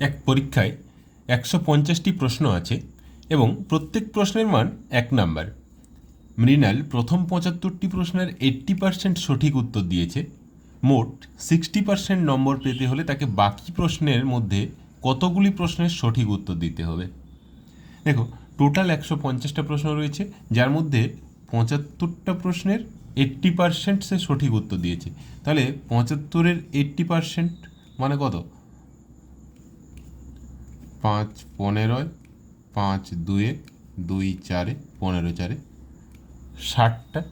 এক পরীক্ষায় একশো পঞ্চাশটি প্রশ্ন আছে এবং প্রত্যেক প্রশ্নের মান এক নাম্বার। মৃণাল প্রথম পঁচাত্তরটি প্রশ্নের এইট্টি পার্সেন্ট সঠিক উত্তর দিয়েছে। মোট সিক্সটি পার্সেন্ট নম্বর পেতে হলে তাকে বাকি প্রশ্নের মধ্যে কতগুলি প্রশ্নের সঠিক উত্তর দিতে হবে? দেখো, টোটাল একশো পঞ্চাশটা প্রশ্ন রয়েছে, যার মধ্যে পঁচাত্তরটা প্রশ্নের এইট্টি পার্সেন্ট সে সঠিক উত্তর দিয়েছে। তাহলে পঁচাত্তরের এইট্টি পার্সেন্ট মানে কত? পাঁচ পনেরোয়, পাঁচ দুয়ে, দুই চারে, পনেরো চারে, ষাটটা।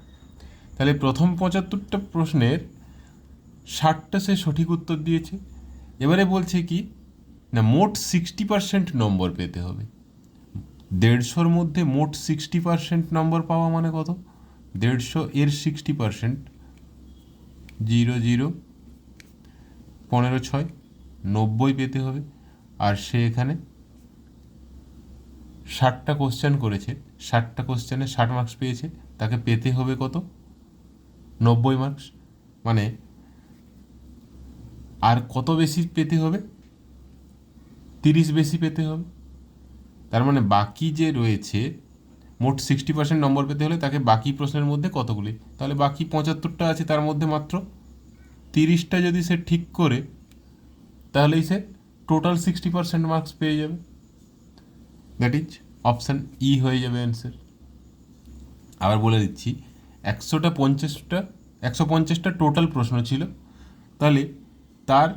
তাহলে প্রথম পঁচাত্তরটা প্রশ্নের ষাটটা সে সঠিক উত্তর দিয়েছে। এবারে বলছে কি, না, মোট সিক্সটি পার্সেন্ট নম্বর পেতে হবে। দেড়শোর মধ্যে মোট সিক্সটি পার্সেন্ট নম্বর পাওয়া মানে কত? দেড়শো এর সিক্সটি পার্সেন্ট জিরো জিরো, পনেরো, ছয়, নব্বই পেতে হবে। আর সে এখানে ষাটটা কোশ্চেন করেছে। ষাটটা কোশ্চেনে ষাট মার্কস পেয়েছে। তাকে পেতে হবে কত? নব্বই মার্কস মানে আর কত বেশি পেতে হবে? তিরিশ বেশি পেতে হবে। তার মানে বাকি যে রয়েছে, মোট সিক্সটি পার্সেন্ট নম্বর পেতে হলে তাকে বাকি প্রশ্নের মধ্যে কতগুলি? তাহলে বাকি পঁচাত্তরটা আছে তার মধ্যে মাত্র তিরিশটা যদি সে ঠিক করে, তাহলেই সে টোটাল সিক্সটি পার্সেন্ট মার্কস পেয়ে যাবে। দ্যাট ইজ অপশান ই হয়ে যাবে অ্যান্সার আবার বলে দিচ্ছি, একশোটা পঞ্চাশটা, একশো পঞ্চাশটা টোটাল প্রশ্ন ছিল। তাহলে তার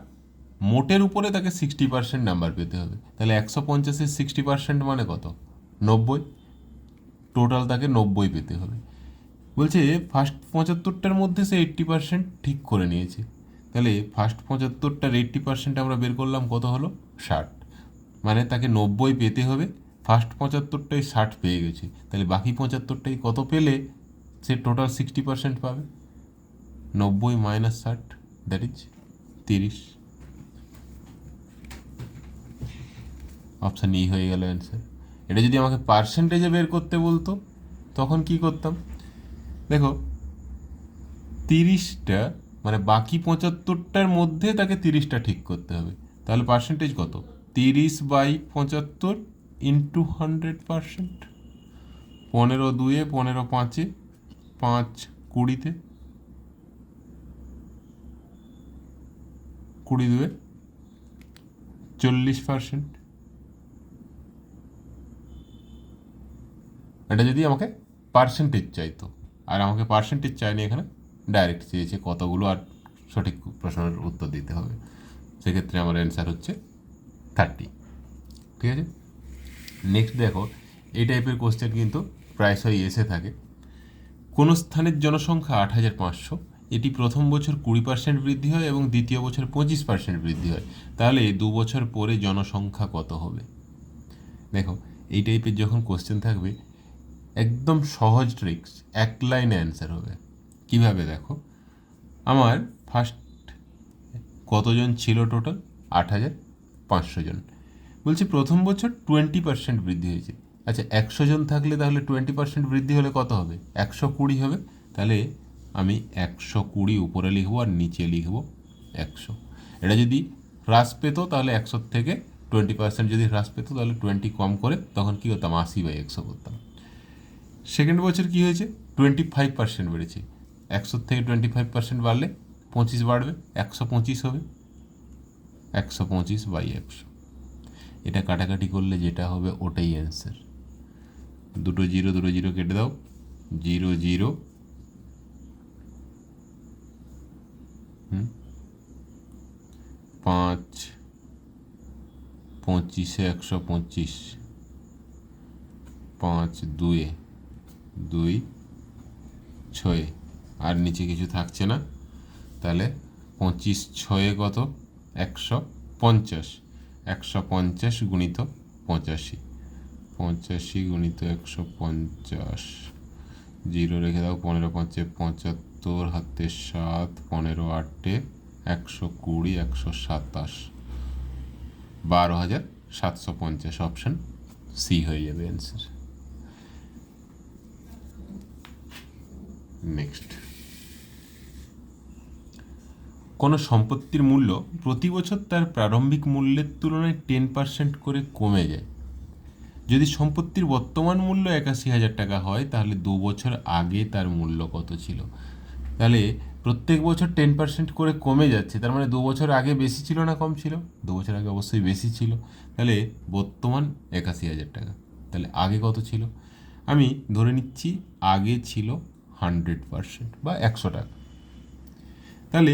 মোটের উপরে তাকে সিক্সটি পার্সেন্ট নাম্বার পেতে হবে। তাহলে একশো পঞ্চাশের সিক্সটি পার্সেন্ট মানে কত? নব্বই। টোটাল তাকে নব্বই পেতে হবে। বলছে ফার্স্ট পঁচাত্তরটার মধ্যে সে এইট্টি পার্সেন্ট ঠিক করে নিয়েছে। তাহলে ফার্স্ট পঁচাত্তরটার এইট্টি পার্সেন্ট আমরা বের করলাম কত হলো? ষাট। মানে তাকে নব্বই পেতে হবে। ফার্স্ট পঁচাত্তরটাই ষাট পেয়ে গেছে। তাহলে বাকি পঁচাত্তরটাই কত পেলে? সে টোটাল সিক্সটি পার্সেন্ট পাবে। নব্বই মাইনাস ষাট দ্যাট ইজ তিরিশ। অপশান ই হয়ে গেল অ্যান্সার এটা যদি আমাকে পার্সেন্টেজে বের করতে বলতো, তখন কি করতাম? দেখো, তিরিশটা মানে বাকি পঁচাত্তরটার মধ্যে তাকে তিরিশটা ঠিক করতে হবে। তাহলে পার্সেন্টেজ কত? তিরিশ বাই পঁচাত্তর ইন্টু হান্ড্রেড পার্সেন্ট পনেরো দুয়ে, পনেরো পাঁচে, পাঁচ কুড়িতে। কুড়ি দুয়ে, চল্লিশ পার্সেন্ট এটা যদি আমাকে পার্সেন্টেজ চাইতো। আর আমাকে পার্সেন্টেজ চাইনি এখানে ডাইরেক্ট চেয়েছে কতগুলো আর সঠিক প্রশ্নের উত্তর দিতে হবে। সেক্ষেত্রে আমার অ্যান্সার হচ্ছে থার্টি ঠিক আছে? নেক্সট দেখো, এই টাইপের কোশ্চেন কিন্তু প্রায়শই এসে থাকে। কোনো স্থানের জনসংখ্যা আট হাজার পাঁচশো? এটি প্রথম বছর কুড়ি পার্সেন্ট বৃদ্ধি হয় এবং দ্বিতীয় বছর পঁচিশ পার্সেন্ট বৃদ্ধি হয়। তাহলে দু বছর পরে জনসংখ্যা কত হবে? দেখো, এই টাইপের যখন কোশ্চেন থাকবে, একদম সহজ ট্রিক্স এক লাইনে অ্যান্সার হবে। কীভাবে দেখো? আমার ফার্স্ট কতজন ছিল টোটাল আট হাজার পাঁচশো জন। বলছি প্রথম বছর টোয়েন্টি পার্সেন্ট বৃদ্ধি হয়েছে। আচ্ছা একশো জন থাকলে তাহলে টোয়েন্টি পার্সেন্ট বৃদ্ধি হলে কত হবে? একশো কুড়ি হবে। তাহলে আমি একশো কুড়ি উপরে লিখব আর নিচে লিখব একশো। এটা যদি হ্রাস পেত তাহলে একশোর থেকে টোয়েন্টি পার্সেন্ট যদি হ্রাস পেত তাহলে টোয়েন্টি কম করে তখন কী করতাম? আশি বাই একশো করতাম। সেকেন্ড বছর কী হয়েছে? টোয়েন্টি ফাইভ পার্সেন্ট বেড়েছে। একশোর থেকে টোয়েন্টি ফাইভ পার্সেন্ট বাড়লে পঁচিশ বাড়বে, একশো পঁচিশ হবে, একশো পঁচিশ বাই একশো। এটা কাটাকাটি করলে যেটা হবে ওটাই অ্যান্সার দুটো জিরো দুটো জিরো কেটে দাও। Zero zero. পাঁচ, পঁচিশে একশো পঁচিশ। পাঁচ, দুয়ে। দুই, ছয়ে। আর নিচে কিছু থাকছে না। তাহলে পঁচিশ ছয়ে কত? একশো পঞ্চাশ। একশো পঞ্চাশ গুণিত পঁচাশি। পঁচাশি গুণিত একশো পঞ্চাশ। জিরো রেখে দাও, পনেরো পাঁচে পঁচাত্তর, হাতে সাত, পনেরো আটে একশো কুড়ি, একশো সাতাশ। বারো হাজার সাতশো পঞ্চাশ। অপশান সি হয়ে যাবে অ্যান্সার নেক্সট কোনো সম্পত্তির মূল্য প্রতি বছর তার প্রারম্ভিক মূল্যের তুলনায় টেন পার্সেন্ট করে কমে যায়। যদি সম্পত্তির বর্তমান মূল্য একাশি হাজার টাকা হয়, তাহলে দু বছর আগে তার মূল্য কত ছিল? তাহলে প্রত্যেক বছর টেন পার্সেন্ট করে কমে যাচ্ছে, তার মানে দু বছর আগে বেশি ছিল না কম ছিল? দু বছর আগে অবশ্যই বেশি ছিল। তাহলে বর্তমান একাশি হাজার টাকা, তাহলে আগে কত ছিল? আমি ধরে নিচ্ছি আগে ছিল হান্ড্রেড পার্সেন্ট বা একশো টাকা। তাহলে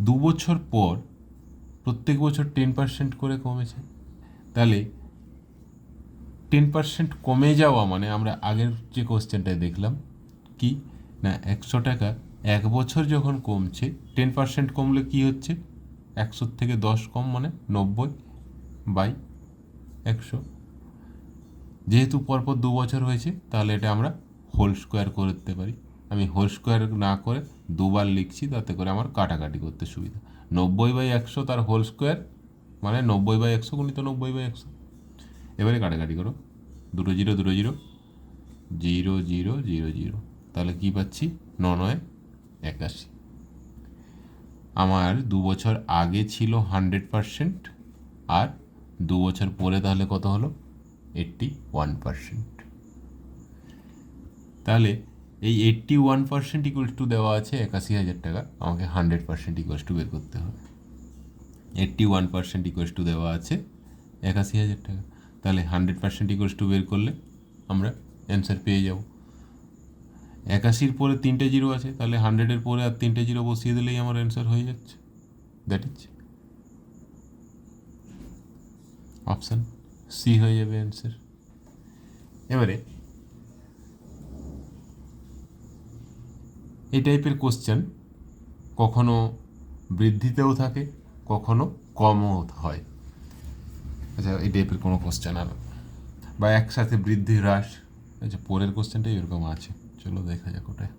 দু বছর পর প্রত্যেক বছর টেন পার্সেন্ট করে কমেছে। তাহলে টেন পার্সেন্ট কমে যাওয়া মানে আমরা আগের যে কোশ্চেনটায় দেখলাম কি? না, একশো টাকা এক বছর যখন কমছে টেন পার্সেন্ট কমলে কি হচ্ছে? একশোর থেকে দশ কম মানে নব্বই বাই একশো। যেহেতু পরপর দু বছর হয়েছে, তাহলে এটা আমরা হোল স্কোয়ার করতে পারি। আমি হোল স্কোয়ার না করে দুবার লিখছি তাতে করে আমার কাটাকাটি করতে সুবিধা। নব্বই বাই একশো তার হোল স্কোয়ার মানে নব্বই বাই একশো গুণিত নব্বই বাই একশো। এবারে কাটাকাটি করো। দুটো জিরো দুটো zero. Zero zero zero zero. তাহলে কী পাচ্ছি? ন নয়, একাশি। আমার দু বছর আগে ছিল হান্ড্রেড পারসেন্ট, আর দু বছর পরে তাহলে কত হলো? Eighty one percent. তাহলে এই eighty one percent equals to দেওয়া আছে একাশি হাজার টাকা। আমাকে হান্ড্রেড পার্সেন্ট ইকুয়ালস টু বের করতে হবে। Eighty one percent equals to দেওয়া আছে একাশি হাজার টাকা। তাহলে হান্ড্রেড পার্সেন্ট ইকুয়ালস টু বের করলে আমরা অ্যান্সার পেয়ে যাব। একাশির পরে তিনটে জিরো আছে, তাহলে হান্ড্রেডের পরে আর তিনটে জিরো বসিয়ে দিলেই আমার অ্যান্সার হয়ে যাচ্ছে। দ্যাট ইজ অপশান সি হয়ে যাবে অ্যান্সার এবারে এই টাইপের কোশ্চেন কখনো বৃদ্ধিতেও থাকে, কখনো কমও হয়। আচ্ছা এই টাইপের কোনো কোশ্চেন আর বা একসাথে বৃদ্ধি হ্রাস আচ্ছা পরের কোশ্চেনটাই এরকম আছে। চলো দেখা যাক ওটাই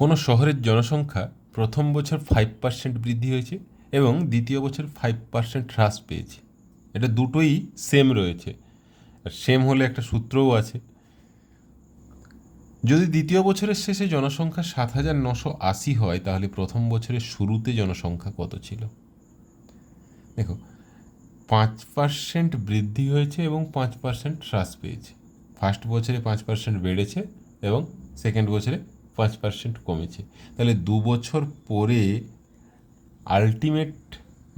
কোনো শহরের জনসংখ্যা প্রথম বছর ফাইভ পার্সেন্ট বৃদ্ধি হয়েছে এবং দ্বিতীয় বছর ফাইভ পার্সেন্ট হ্রাস পেয়েছে। এটা দুটোই সেম রয়েছে। আর সেম হলে একটা সূত্রও আছে। যদি দ্বিতীয় বছরের শেষে জনসংখ্যা সাত হাজার নশো আশি হয়, তাহলে প্রথম বছরের শুরুতে জনসংখ্যা কত ছিল? দেখো, পাঁচ পার্সেন্ট বৃদ্ধি হয়েছে এবং পাঁচ পার্সেন্ট হ্রাস পেয়েছে। ফার্স্ট বছরে পাঁচ পার্সেন্ট বেড়েছে এবং সেকেন্ড বছরে পাঁচ পার্সেন্ট কমেছে। তাহলে দু বছর পরে আলটিমেট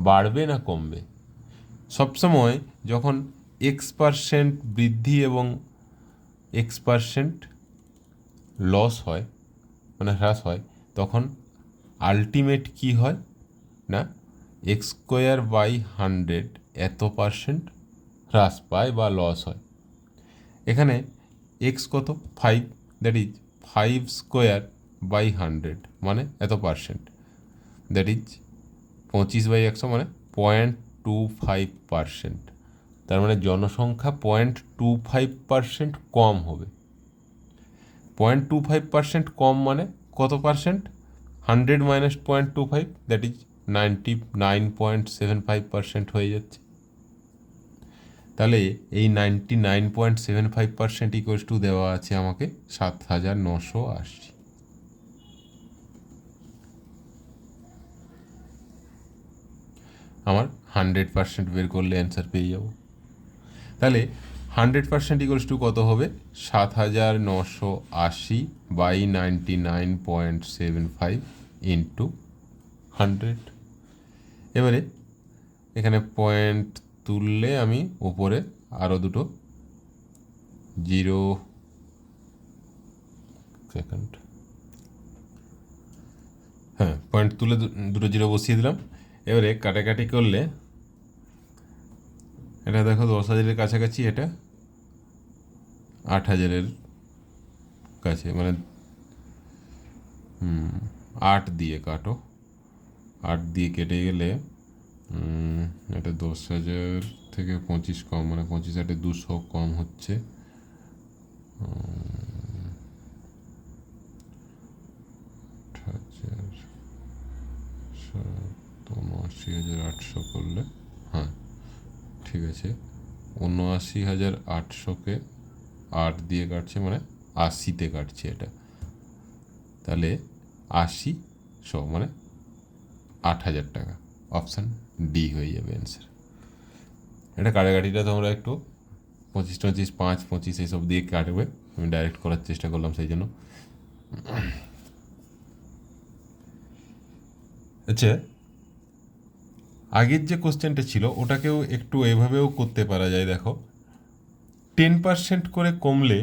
বাড়বে না কমবে? সবসময় যখন এক্স পার্সেন্ট বৃদ্ধি এবং এক্স পার্সেন্ট লস হয় মানে হ্রাস হয়, তখন আলটিমেট কি হয়? না এক্স স্কোয়ার বাই হান্ড্রেড এত পার্সেন্ট হ্রাস পায় বা লস হয়। এখানে এক্স কত? Five that is five square by hundred মানে এত পার্সেন্ট দ্যাট ইজ পঁচিশ বাই একশো মানে পয়েন্ট টু ফাইভ পার্সেন্ট তার মানে জনসংখ্যা পয়েন্ট টু ফাইভ পার্সেন্ট কম হবে। পয়েন্ট টু ফাইভ পার্সেন্ট কম মানে কত percent hundred minus point two five that is ninety nine point seven five percent হয়ে যাচ্ছে। তাহলে এই ninety nine point seven five percent equals to দেওয়া আছে আমাকে সাত হাজার নশো আশি। আমার হান্ড্রেড পার্সেন্ট বের করলে অ্যান্সার পেয়ে যাব। তাহলে হান্ড্রেড পার্সেন্ট ইকুয়ালস টু কত হবে? সাত হাজার নশো আশি by ninety nine point seven five into hundred এবারে এখানে পয়েন্ট তুললে আমি ওপরে আরও দুটো জিরো সেকেন্ড হ্যাঁ পয়েন্ট তুলে দুটো জিরো বসিয়ে দিলাম। এবারে কাটাকাটি করলে এটা দেখো দশ হাজারের কাছাকাছি এটা আট হাজারের কাছে মানে হুম, আট দিয়ে কাটো। আট দিয়ে কেটে গেলে এটা দশ হাজার থেকে পঁচিশ কম মানে পঁচিশ আটে দুশো কম হচ্ছে। হাজার সাত হাজার আটশো করলে হ্যাঁ। ঠিক আছে। উনআশি হাজার আটশোকে আট দিয়ে কাটছে মানে আশিতে কাটছে এটা। তাহলে আশি শো মানে আট হাজার টাকা। অপশান ডি হয়ে যাবে অ্যান্সার এটা কাটাকাটিটা তোমরা একটু পঁচিশ টঁচিশ, পাঁচ পঁচিশ এইসব দিয়ে কাটবে। আমি ডাইরেক্ট করার চেষ্টা করলাম সেই জন্য। আচ্ছা আগের যে কোশ্চেনটা ছিল, ওটাকেও একটু এভাবেও করতে পারা যায়, দেখো। টেন পার্সেন্ট করে কমলে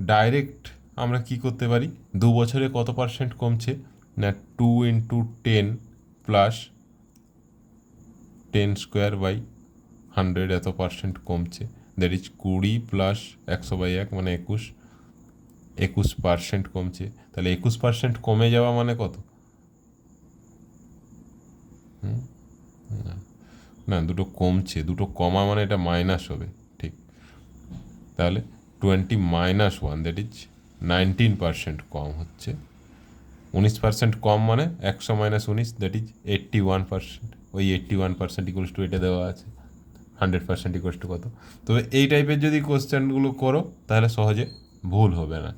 ডাইরেক্ট আমরা কি করতে পারি? দু বছরে কত পার্সেন্ট কমছে? না two into ten plus ten square by hundred এত পার্সেন্ট কমছে। দ্যাট ইজ কুড়ি প্লাস একশো বাই এক মানে একুশ। একুশ পার্সেন্ট কমছে। তাহলে একুশ পার্সেন্ট কমে যাওয়া মানে কত? হুম? না। দুটো কমছে, দুটো কমা মানে এটা মাইনাস হবে, ঠিক। তাহলে twenty minus one that is nineteen percent কম হচ্ছে। উনিশ পার্সেন্ট কম মানে একশো মাইনাস উনিশ that is eighty one percent ওই eighty one percent equals to এটা দেওয়া আছে হান্ড্রেড পার্সেন্ট ইকুয়ালস টু কত? তবে এই টাইপের যদি কোশ্চেনগুলো করো, তাহলে সহজে ভুল হবে না।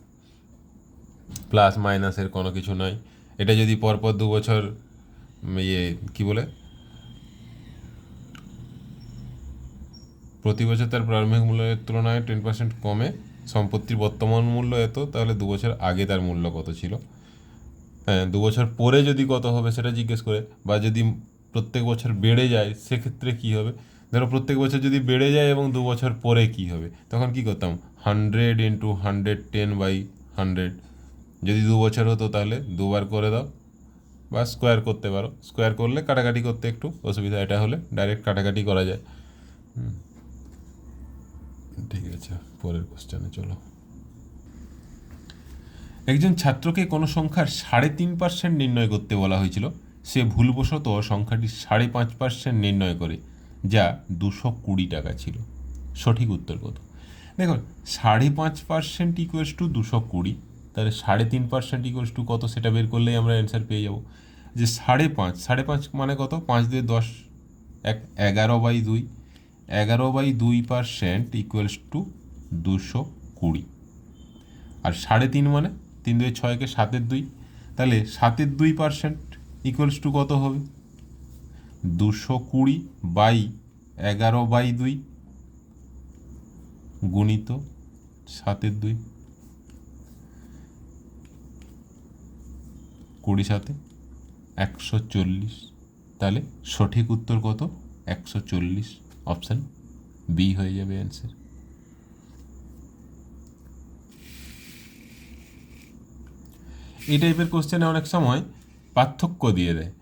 প্লাস মাইনাসের কোনো কিছু নাই। এটা যদি পরপর দু বছর ইয়ে কী বলে? প্রতি বছর তার প্রারম্ভিক মূল্যের তুলনায় টেন পার্সেন্ট কমে। সম্পত্তির বর্তমান মূল্য এত, তাহলে দু বছর আগে তার মূল্য কত ছিল? হ্যাঁ দু বছর পরে যদি কত হবে সেটা জিজ্ঞেস করে, বা যদি প্রত্যেক বছর বেড়ে যায় সেক্ষেত্রে কী হবে? ধরো প্রত্যেক বছর যদি বেড়ে যায় এবং দু বছর পরে কী হবে? তখন কী করতাম? Hundred into hundred ten by hundred যদি দু বছর হতো তাহলে দুবার করে দাও, বা স্কোয়ার করতে পারো। স্কোয়ার করলে কাটাকাটি করতে একটু অসুবিধা, এটা হলে ডাইরেক্ট কাটাকাটি করা যায়। ঠিক আছে, পরের কোশ্চেনে চলো। একজন ছাত্রকে কোনো সংখ্যার সাড়ে তিন পার্সেন্ট নির্ণয় করতে বলা হয়েছিল, সে ভুলবশত সংখ্যাটি সাড়ে পাঁচ পার্সেন্ট নির্ণয় করে, যা দুশো কুড়ি টাকা ছিল। সঠিক উত্তর কত? দেখো, সাড়ে পাঁচ পার্সেন্ট ইকুয়ালস টু দুশো কুড়ি, তাহলে সাড়ে তিন পার্সেন্ট ইকুয়ালস টু কত সেটা বের করলেই আমরা অ্যান্সার পেয়ে যাব। যে সাড়ে পাঁচ সাড়ে পাঁচ মানে কত? পাঁচ দুই দশ, এক, এগারো বাই দুই। এগারো বাই দুই পার্সেন্ট ইকুয়ালস টু দুশো কুড়ি। আর সাড়ে তিন মানে তিন দুই ছয়কে সাতের দুই। তাহলে সাতের দুই পার্সেন্ট ইকুয়ালস টু কত হবে? দুশো কুড়ি বাই এগারো বাই দুই গুণিত সাতের দুই। কুড়ি সাথে একশো চল্লিশ। তাহলে সঠিক উত্তর কত? একশো চল্লিশ। অপশান বি হয়ে যাবে অ্যান্সার এই টাইপের কোশ্চেনে অনেক সময় পার্থক্য দিয়ে দেয়।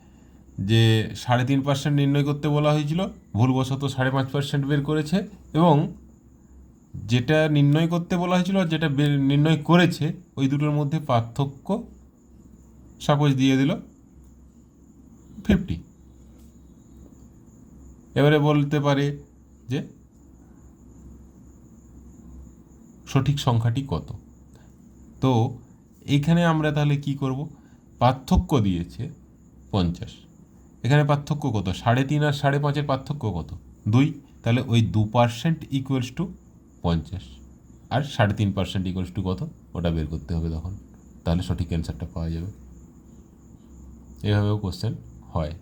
যে সাড়ে তিন পার্সেন্ট নির্ণয় করতে বলা হয়েছিল, ভুলবশত সাড়ে পাঁচ পার্সেন্ট বের করেছে এবং যেটা নির্ণয় করতে বলা হয়েছিল আর যেটা নির্ণয় করেছে, ওই দুটোর মধ্যে পার্থক্য সাপোজ দিয়ে দিল ফিফটি এবারে বলতে পারে যে সঠিক সংখ্যাটি কত? তো এখানে আমরা তাহলে কি করব? পার্থক্য দিয়েছে পঞ্চাশ। এখানে পার্থক্য কত? সাড়ে তিন আর সাড়ে পাঁচের পার্থক্য কত? দুই। তাহলে ওই দু পার্সেন্ট ইকুয়ালস টু পঞ্চাশ। আর সাড়ে তিন পার্সেন্ট ইকুয়ালস টু কত? ওটা বের করতে হবে তখন। তাহলে সঠিক অ্যান্সারটা পাওয়া যাবে। এভাবেও কোশ্চেন হয়।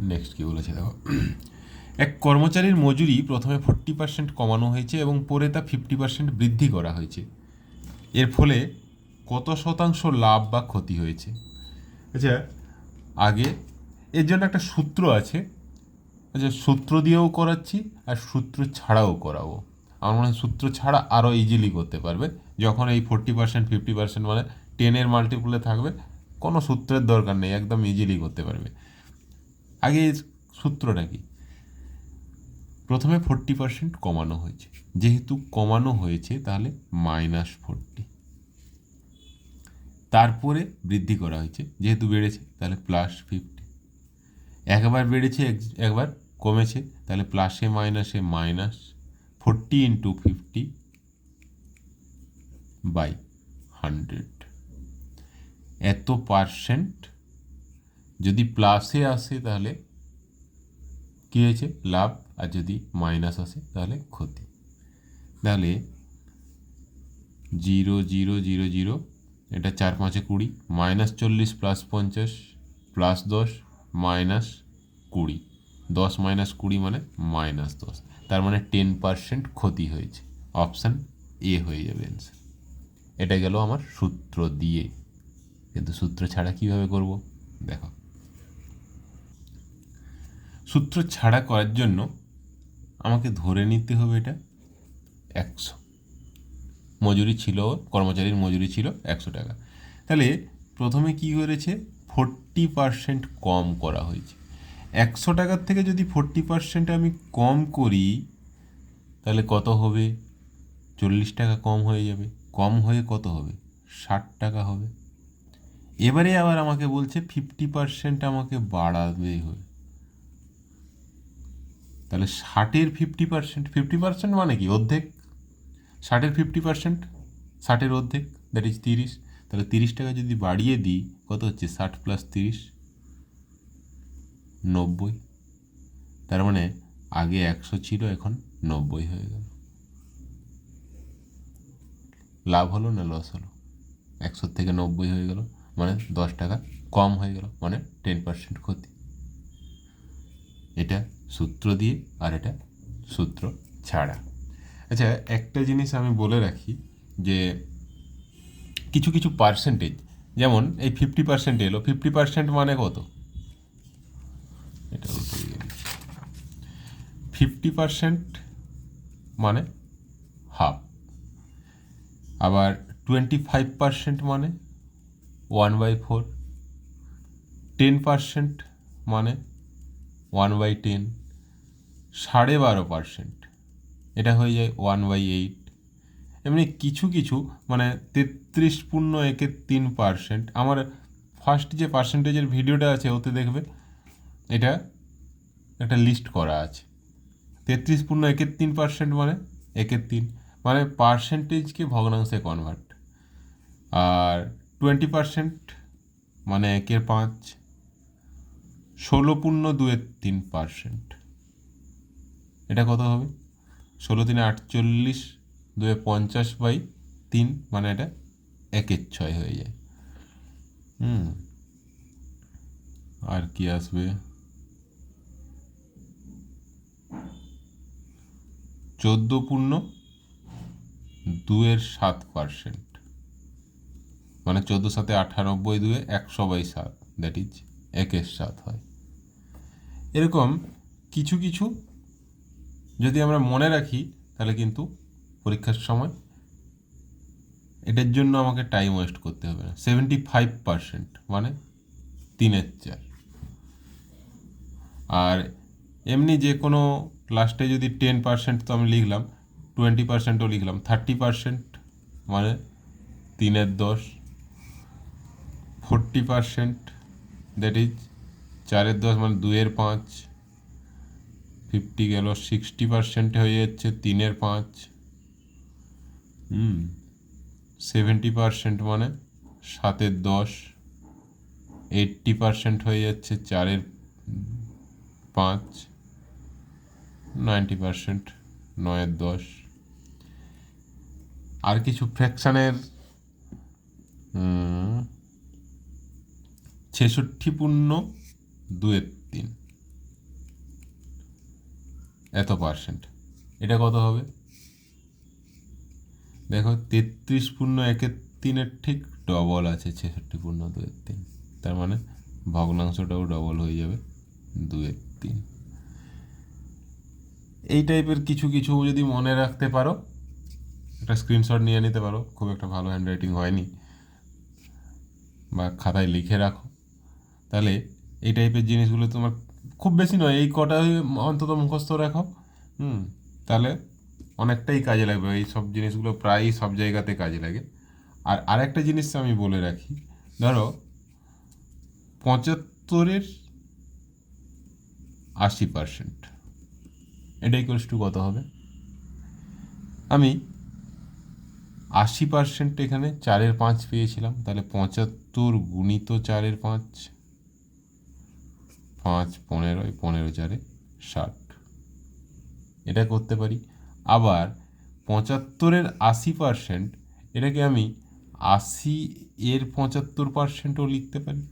নেক্সট কি বলেছে দেখো। এক কর্মচারীর মজুরি প্রথমে ফোর্টি পার্সেন্ট কমানো হয়েছে এবং পরে তা ফিফটি পার্সেন্ট বৃদ্ধি করা হয়েছে। এর ফলে কত শতাংশ লাভ বা ক্ষতি হয়েছে? আচ্ছা আগে এর জন্য একটা সূত্র আছে। আচ্ছা সূত্র দিয়েও করাচ্ছি আর সূত্র ছাড়াও করাবো। আমার মনে হয় সূত্র ছাড়া আরও ইজিলি করতে পারবে। যখন এই ফোর্টি পার্সেন্ট ফিফটি পার্সেন্ট মানে টেনের মাল্টিপুলে থাকবে, কোনো সূত্রের দরকার নেই, একদম ইজিলি করতে পারবে। আগে সূত্রটা কি? প্রথমে ফোর্টি পার্সেন্ট কমানো হয়েছে। যেহেতু কমানো হয়েছে, তাহলে মাইনাস ফোর্টি তারপরে বৃদ্ধি করা হয়েছে। যেহেতু বেড়েছে, তাহলে প্লাস ফিফটি একবার বেড়েছে, এক- একবার কমেছে, তাহলে প্লাসে মাইনাসে minus forty into fifty by hundred এত পার্সেন্ট যদি প্লাসে আসে তাহলে কী হয়েছে? লাভ। আর যদি মাইনাস আসে তাহলে ক্ষতি। তাহলে জিরো জিরো জিরো জিরো এটা চার পাঁচে কুড়ি মাইনাস চল্লিশ প্লাস পঞ্চাশ প্লাস দশ মাইনাস কুড়ি। দশ মাইনাস কুড়ি মানে মাইনাস দশ। তার মানে টেন পার্সেন্ট ক্ষতি হয়েছে। অপশান এ হয়ে যাবে অ্যান্সার এটা গেল আমার সূত্র দিয়ে। কিন্তু সূত্র ছাড়া কীভাবে করব? দেখো। সূত্র ছাড়া করার জন্য আমাকে ধরে নিতে হবে এটা একশো। মজুরি ছিল কর্মচারীর মজুরি ছিল একশো টাকা। তাহলে প্রথমে কি করেছে? ফোরটি পার্সেন্ট কম করা হয়েছে। একশো টাকার থেকে যদি ফোরটি পার্সেন্ট আমি কম করি, তাহলে কত হবে? চল্লিশ টাকা কম হয়ে যাবে। কম হয়ে কত হবে? ষাট টাকা হবে। এবারে আবার আমাকে বলছে ফিফটি পার্সেন্ট আমাকে বাড়াবে হবে তাহলে ষাটের ফিফটি পার্সেন্ট ফিফটি পার্সেন্ট মানে কি? অর্ধেক? ষাটের ফিফটি পার্সেন্ট ষাটের অর্ধেক? দ্যাট ইজ তিরিশ। তাহলে তিরিশ টাকা যদি বাড়িয়ে দিই, কত হচ্ছে? ষাট প্লাস তিরিশ? নব্বই। তার মানে আগে একশো ছিল, এখন নব্বই হয়ে গেল। লাভ হলো না লস হলো? একশো থেকে নব্বই হয়ে গেল মানে দশ টাকা কম হয়ে গেল মানে টেন পার্সেন্ট ক্ষতি। এটা সূত্র দিয়ে, আর এটা সূত্র ছাড়া। আচ্ছা একটা জিনিস আমি বলে রাখি যে, কিছু কিছু পার্সেন্টেজ যেমন এই ফিফটি পার্সেন্ট এলো ফিফটি পার্সেন্ট মানে কত? এটা ফিফটি পার্সেন্ট মানে হাফ আবার টোয়েন্টি ফাইভ পার্সেন্ট মানে one by four ten percent মানে ওয়ান বাই টেন সাড়ে বারো পার্সেন্ট। এটা হয়ে যায় ওয়ান বাই এইট। এমনি কিছু কিছু মানে তেত্রিশ পূর্ণ একের তিন পার্সেন্ট। আমার ফার্স্ট যে পার্সেন্টেজের ভিডিওটা আছে, ওতে দেখবে এটা একটা লিস্ট করা আছে। তেত্রিশ পূর্ণ একের তিন পার্সেন্ট মানে একের তিন মানে পার্সেন্টেজকে ভগ্নাংশে কনভার্ট আর টোয়েন্টি পার্সেন্ট মানে একের পাঁচ। ষোলো পূর্ণ দুয়ের তিন পার্সেন্ট এটা কত হবে? ষোলো তিনে আটচল্লিশ, দুয়ে পঞ্চাশ বাই তিন মানে এটা একের ছয় হয়ে যায়। হুম। আর কি আসবে? চোদ্দ পূর্ণ দুয়ের সাত পার্সেন্ট মানে চোদ্দ সাথে আটানব্বই দুয়ে একশো বাই সাত দ্যাট ইজ একের সাত হয়। এরকম কিছু কিছু যদি আমরা মনে রাখি, তাহলে কিন্তু পরীক্ষার সময় এটার জন্য আমাকে টাইম ওয়েস্ট করতে হবে না। সেভেন্টি ফাইভ পার্সেন্ট মানে তিনের চার। আর এমনি যে কোনো লাস্টে যদি টেন পার্সেন্ট তো আমি লিখলাম টোয়েন্টি পার্সেন্টও লিখলাম থার্টি পার্সেন্ট মানে তিনের দশ। ফোরটি পার্সেন্ট দ্যাট ইজ চারের দশ মানে দুয়ের পাঁচ। ফিফটি গেল সিক্সটি পার্সেন্ট হয়ে যাচ্ছে, তিনের পাঁচ। হুম সেভেন্টি পার্সেন্ট মানে সাতের দশ। এইট্টি পার্সেন্ট হয়ে যাচ্ছে, চারের পাঁচ। নাইনটি পার্সেন্ট নয়ের দশ। আর কিছু ফ্র্যাকশানের ছেষট্টি পূর্ণ দুয়ের তিন। এত পার্সেন্ট এটা কত হবে? দেখো, তেত্রিশ পূর্ণ একের তিনের ঠিক ডবল আছে, ছেষট্টি পূর্ণ দুয়ের তিন। তার মানে ভগ্নাংশটাও ডবল হয়ে যাবে দুয়ের তিন। এই টাইপের কিছু কিছু যদি মনে রাখতে পারো, একটা স্ক্রিনশট নিয়ে নিতে পারো, খুব একটা ভালো হ্যান্ডরাইটিং হয়নি। বা খাতায় লিখে রাখো। তাহলে এই টাইপের জিনিসগুলো তোমার খুব বেশি নয়, এই কটা অন্তত মুখস্থ রাখো, হুম? তাহলে অনেকটাই কাজে লাগবে, এই সব জিনিসগুলো প্রায়ই সব জায়গাতে কাজে লাগে। আর আরেকটা জিনিস আমি বলে রাখি, ধরো পঁচাত্তরের আশি পার্সেন্ট এটাই ইকুয়ালস টু কত হবে? আমি আশি পার্সেন্ট এখানে চারের পাঁচ পেয়েছিলাম, তাহলে পঁচাত্তর গুণিত চারের পাঁচ পাঁচ পনেরোয় পনেরো চারে ষাট। এটা করতে পারি। আবার পঁচাত্তরের আশি পার্সেন্ট এটাকে আমি আশি এর পঁচাত্তর পার্সেন্টও লিখতে পারি।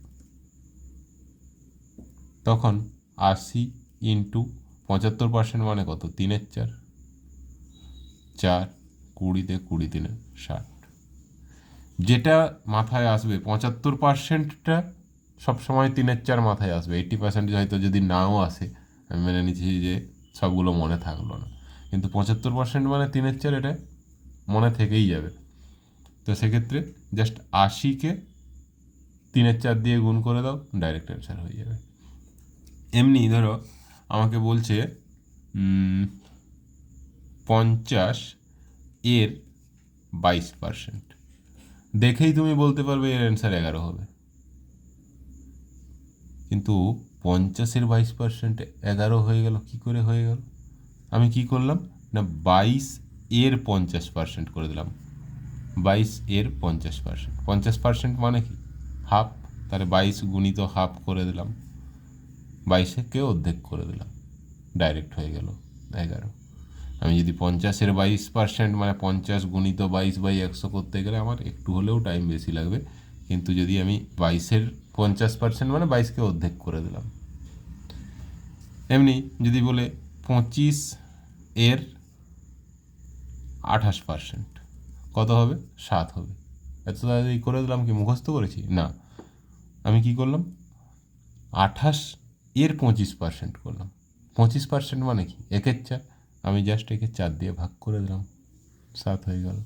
তখন আশি ইন্টু পঁচাত্তর পার্সেন্ট মানে কত? তিনের চার। চার কুড়িতে কুড়ি তিনে ষাট। যেটা মাথায় আসবে, পঁচাত্তর পার্সেন্টটা সবসময় তিনের চার মাথায় আসবে। এইট্টি পার্সেন্ট হয়তো যদি নাও আসে, আমি মেনে নিচ্ছি যে সবগুলো মনে থাকল না। কিন্তু পঁচাত্তর পার্সেন্ট মানে তিনের চার, এটা মনে থেকেই যাবে। তো সেক্ষেত্রে জাস্ট আশিকে তিনের চার দিয়ে গুণ করে দাও ডাইরেক্ট অ্যান্সার হয়ে যাবে। এমনি ধরো, আমাকে বলছে পঞ্চাশ এর বাইশ পার্সেন্ট দেখেই তুমি বলতে পারবে এর অ্যান্সার এগারো হবে। কিন্তু পঞ্চাশের বাইশ পার্সেন্ট এগারো হয়ে গেল, কি করে হয়ে গেল? আমি কি করলাম? না, বাইশ এর পঞ্চাশ পার্সেন্ট করে দিলাম। বাইশ এর পঞ্চাশ পার্সেন্ট। পঞ্চাশ পার্সেন্ট মানে কি? হাফ, তাহলে বাইশ গুণিত হাফ করে দিলাম। বাইশেকে অর্ধেক করে দিলাম। ডাইরেক্ট হয়ে গেল এগারো। আমি যদি পঞ্চাশের বাইশ পার্সেন্ট মানে পঞ্চাশ গুণিত বাইশ বাই একশো করতে গেলে আমার একটু হলেও টাইম বেশি লাগবে। কিন্তু যদি আমি বাইশের পঞ্চাশ পার্সেন্ট মানে বাইশকে অর্ধেক করে দিলাম। এমনি যদি বলে পঁচিশ এর আঠাশ পার্সেন্ট কত হবে? সাত হবে। এত তাড়াতাড়ি করে দিলাম কি মুখস্থ করেছি? না। আমি কি করলাম? আঠাশ এর পঁচিশ পার্সেন্ট করলাম। পঁচিশ পার্সেন্ট মানে কি? একের চার। আমি জাস্ট একে চার দিয়ে ভাগ করে দিলাম। সাত হয়ে গেল।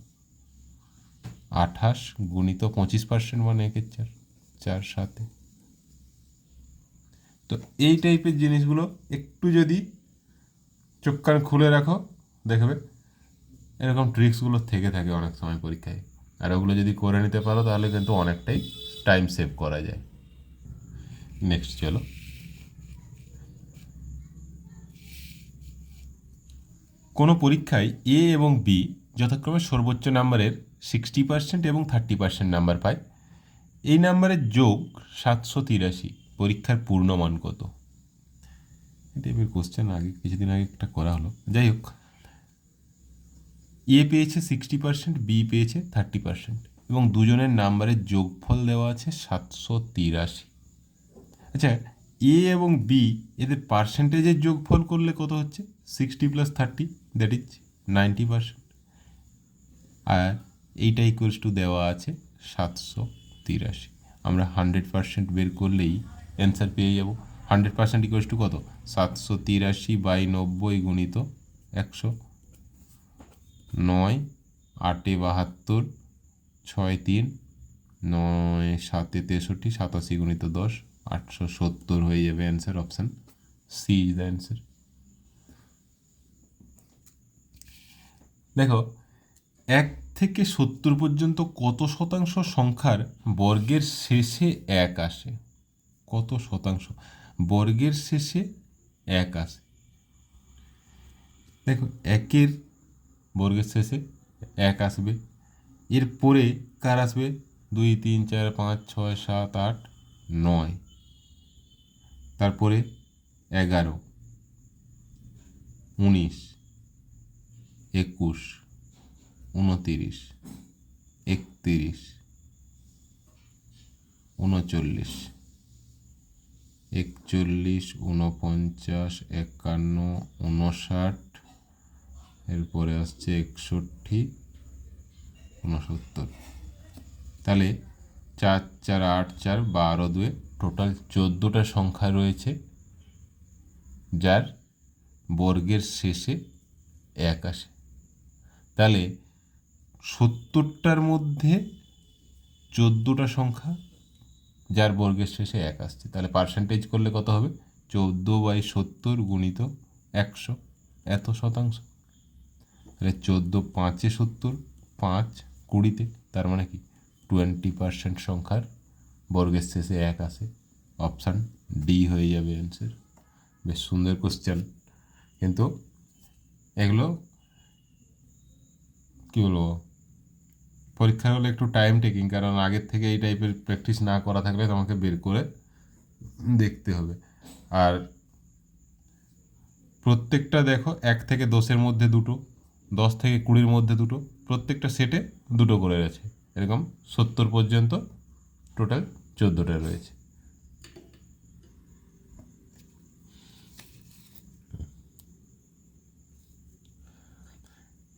আঠাশ গুণিত পঁচিশ পার্সেন্ট মানে একের চার। চার সাতে তো এই টাইপের জিনিসগুলো একটু যদি চোখ কান খুলে রাখো, দেখবে এরকম ট্রিক্সগুলো থেকে থাকে অনেক সময় পরীক্ষায়। আর ওগুলো যদি করে নিতে পারো, তাহলে কিন্তু অনেকটাই টাইম সেভ করা যায়। নেক্সট চলো। কোনো পরীক্ষায় এ এবং বি যথাক্রমে সর্বোচ্চ নাম্বারের সিক্সটি পার্সেন্ট এবং থার্টি পার্সেন্ট নাম্বার পায়। এই নাম্বারের যোগ সাতশো তিরাশি। পরীক্ষার পূর্ণমান কত? এবার কোশ্চেন আগে, কিছুদিন আগে একটা করা হলো। যাই হোক এ পেয়েছে সিক্সটি পার্সেন্ট বি পেয়েছে থার্টি পার্সেন্ট এবং দুজনের নাম্বারের যোগফল দেওয়া আছে সাতশো তিরাশি। আচ্ছা এ এবং বি এদের পার্সেন্টেজের যোগফল করলে কত হচ্ছে? Sixty plus thirty that is ninety percent আর এইটা ইকুয়ালস টু দেওয়া আছে সাতশো তিরাশি। আমরা হান্ড্রেড পার্সেন্ট বের করলেই অ্যান্সার পেয়ে যাব। হান্ড্রেড পার্সেন্ট ইকুয়ালস টু কত? সাতশো তিরাশি বাই নব্বই গুণিত একশো। নয়, আটে বাহাত্তর, ছয় তিন, নয় সাতে তেষট্টি, সাতাশি গুণিত দশ, আটশো সত্তর হয়ে যাবে answer option C is the answer দেখো, এক থেকে সত্তর পর্যন্ত কত শতাংশ সংখ্যার বর্গের শেষে এক আসে? কত শতাংশ? বর্গের শেষে এক আসে। দেখো একের বর্গের শেষে এক আসবে। এরপরে কার আসবে? দুই, তিন, চার, পাঁচ, ছয়, সাত, আট, নয়। তারপরে এগারো, উনিশ, একুশ। উনতিরিশ, একতিরিশ, উনচল্লিশ, একচল্লিশ, উনপঞ্চাশ, একান্ন, উনষাট, এরপরে আসছে একষট্টি, উনসত্তর। তাহলে চার চার, আট, চার, বারো, দুয়ে টোটাল চোদ্দোটা সংখ্যা রয়েছে, যার বর্গের শেষে এক আসে। তাহলে সত্তরটার মধ্যে চোদ্দোটা সংখ্যা, যার বর্গের শেষে এক আসছে। তাহলে পার্সেন্টেজ করলে কত হবে? চোদ্দ বাই সত্তর গুণিত একশো, এত শতাংশ। তাহলে চোদ্দ পাঁচে সত্তর, পাঁচ কুড়িতে, তার মানে কি? টোয়েন্টি পার্সেন্ট সংখ্যার বর্গের শেষে এক আসে। অপশান ডি হয়ে যাবে অ্যান্সার বেশ সুন্দর কোশ্চেন কিন্তু এগুলো, কী বলব? পরীক্ষা হলে একটু টাইম টেকিং কারণ আগের থেকে এই টাইপের প্র্যাকটিস না করা থাকলে তোমাকে বের করে দেখতে হবে। আর প্রত্যেকটা দেখো, এক থেকে দশের মধ্যে দুটো, দশ থেকে কুড়ির মধ্যে দুটো, প্রত্যেকটা সেটে দুটো করে রয়েছে। এরকম সত্তর পর্যন্ত টোটাল চোদ্দোটা রয়েছে।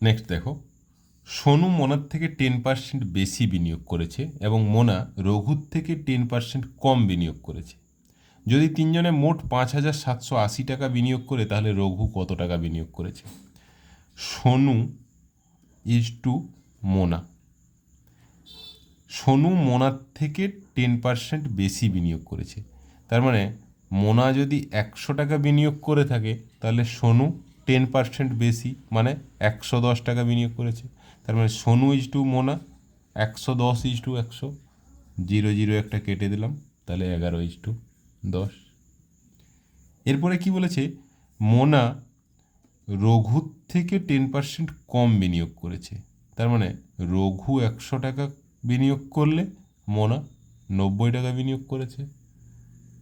নেক্সট দেখো। সোনু মোনার থেকে টেন পার্সেন্ট বেশি বিনিয়োগ করেছে এবং মোনা রঘুর থেকে টেন পার্সেন্ট কম বিনিয়োগ করেছে। যদি তিনজনে মোট পাঁচ হাজার সাতশো আশি টাকা বিনিয়োগ করে, তাহলে রঘু কত টাকা বিনিয়োগ করেছে? Sonu is to Mona. Sonu মোনার থেকে টেন পার্সেন্ট বেশি বিনিয়োগ করেছে। তার মানে মোনা যদি একশো টাকা বিনিয়োগ করে থাকে, তাহলে সোনু টেন পার্সেন্ট বেশি মানে একশো দশ টাকা বিনিয়োগ করেছে। তার মানে সোনু ইজ টু মোনা, একশো দশ ইজ টু একশো, জিরো জিরো একটা কেটে দিলাম, তাহলে এগারো ইজ টু দশ। এরপরে কি বলেছে? মোনা রঘুর থেকে টেন পার্সেন্ট কম বিনিয়োগ করেছে। তার মানে রঘু একশো টাকা বিনিয়োগ করলে মোনা নব্বই টাকা বিনিয়োগ করেছে।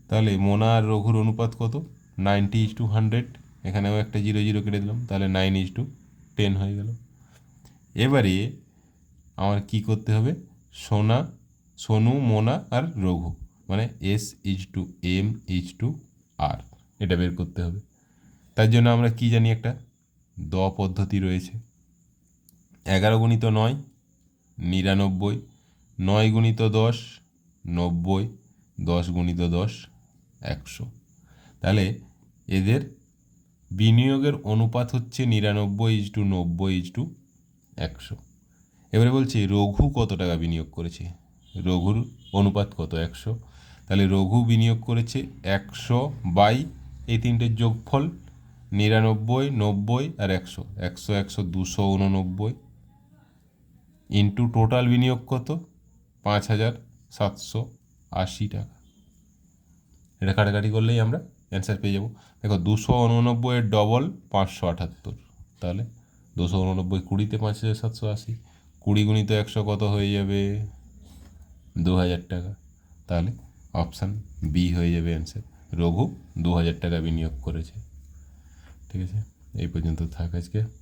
তাহলে মোনা আর রঘুর অনুপাত কত? নাইনটি ইজ টু হান্ড্রেড এখানেও একটা জিরো জিরো কেটে দিলাম, তাহলে নাইন ইজ টু টেন হয়ে গেল। এবারে আমার কি করতে হবে? সোনা, সোনু, মোনা আর রঘু। মানে S is two M is two আর এটা বের করতে হবে। তার জন্য আমরা কি জানি একটা? দ পদ্ধতি রয়েছে। এগারো গুণিত নয়, নিরানব্বই। নয় গুণিত দশ, নব্বই। দশ গুণিত দশ, একশো। তাহলে এদের বিনিয়োগের অনুপাত হচ্ছে নিরানব্বই ইজ টু নব্বই ইজ টু একশো। এবারে বলছি, রঘু কত টাকা বিনিয়োগ করেছে? রঘুর অনুপাত কত? একশো। তাহলে রঘু বিনিয়োগ করেছে একশো বাই এই তিনটের যোগফল নিরানব্বই, নব্বই আর একশো। একশো একশো, দুশো উননব্বই ইন্টু টোটাল বিনিয়োগ কত? পাঁচ হাজার সাতশো আশি টাকা। এটা কাটাকাটি করলেই আমরা অ্যান্সার পেয়ে যাব। দেখো, দুশো উননব্বইয়ের ডবল পাঁচশো আটাত্তর। তাহলে দুশো উননব্বই কুড়িতে পাঁচ হাজার সাতশো আশি। কুড়ি গুণিত একশো কত হয়ে যাবে? দু হাজার টাকা। তাহলে অপশান বি হয়ে যাবে অ্যান্সার। রঘু দু হাজার টাকা বিনিয়োগ করেছে। ঠিক আছে? এই পর্যন্ত থাক আজকে।